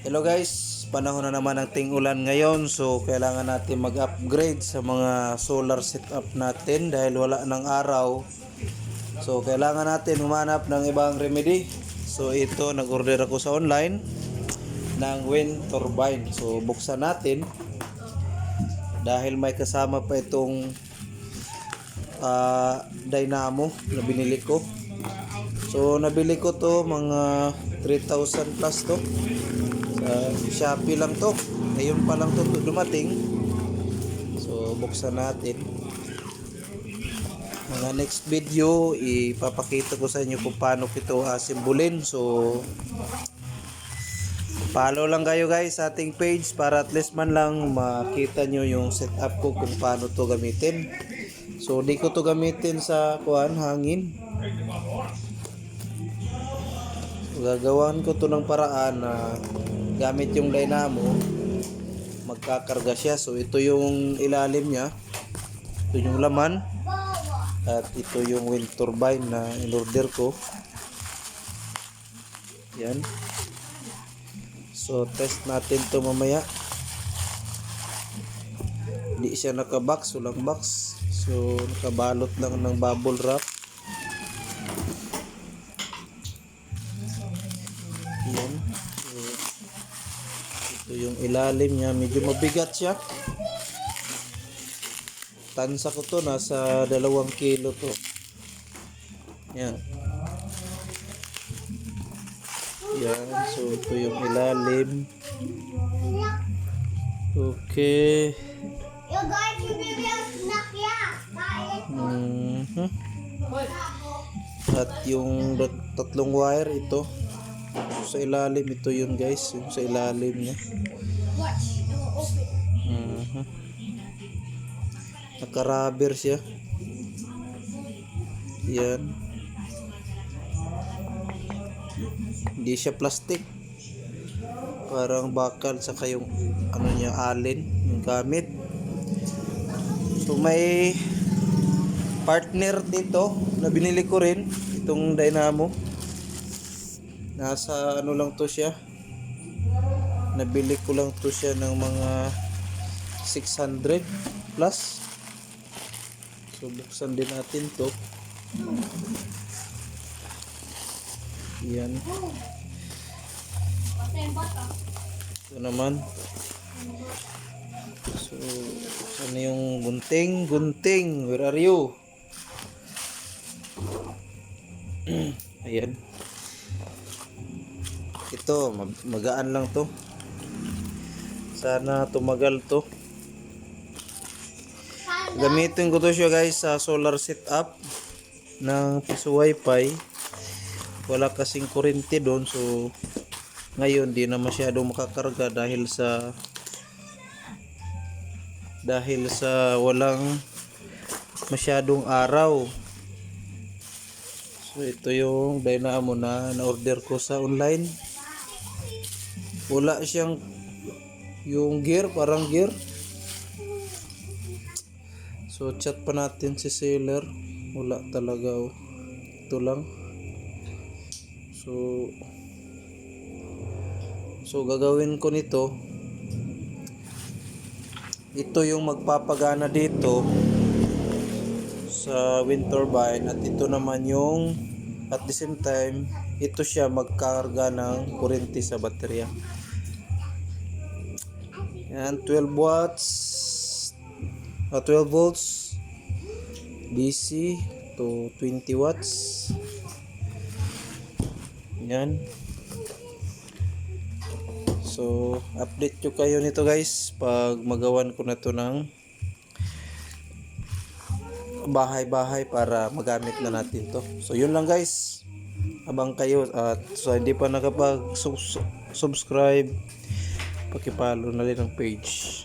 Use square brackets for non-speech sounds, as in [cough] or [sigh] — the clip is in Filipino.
Hello guys, panahon na naman ng ting-ulan ngayon so kailangan natin mag-upgrade sa mga solar setup natin dahil wala ng araw. So kailangan natin humanap ng ibang remedy. So ito, nag-order ako sa online ng wind turbine. So buksan natin dahil may kasama pa itong ah, dynamo na binili ko. So nabili ko to mga 3,000 plus to. Sa Shopee lang to. Ngayon pa lang to dumating. So buksan natin. Mga next video, ipapakita ko sa inyo kung paano ito asimbulin. So follow lang kayo guys sa ating page para at least man lang makita nyo yung setup ko kung paano to gamitin. So di ko to gamitin sa kuan hangin. Gagawan ko to ng paraan na gamit yung dynamo magkakarga siya. So ito yung ilalim niya. Ito yung laman. At ito yung wind turbine na in-order ko. Yan. So test natin to mamaya. Hindi siya naka-box, walang box. So nakabalot lang ng bubble wrap. Yan. Yung ilalim niya. Medyo mabigat siya. Tansa ko to. Nasa dalawang kilo to. Yan. Yan. So, ito yung ilalim. Okay. Kain. Mhm. At yung tatlong wire ito. Sa ilalim ito yun guys. Yung sa ilalim niya. Open. Mhm. Naka-rubber siya. Yan. Hindi siya plastic. Parang bakal sa yung ano niya alin yung gamit. So may partner dito na binili ko rin itong dynamo. Nasa ano lang to siya. Nabili ko lang to siya ng mga 600 plus. So buksan din natin to. Yan. Ito naman. So, saan yung gunting? Gunting, where are you? [clears throat] Ayan. Ito, mag- magaan lang to. Sana tumagal to. Gamitin ko to siya guys sa solar setup ng piso wifi. Wala kasing kuryente doon so ngayon di na masyado makakarga dahil sa dahil sa walang masyadong araw. So ito yung dynamo na na-order ko sa online. Wala siyang yung gear, parang gear. So chat pa natin si seller. Wala talaga. oh. Ito lang. So So gagawin ko nito. Ito yung magpapagana dito sa wind turbine at ito naman yung at the same time ito siya magkarga ng kuryente sa baterya. Yan 12 watts ah, 12 volts DC to 20 watts. Yan. So, update ko kayo nito guys pag magawan ko na to ng bahay-bahay para magamit na natin to. So, yun lang guys. Abang kayo at so hindi pa nakapag subscribe, paki-follow na rin ang page.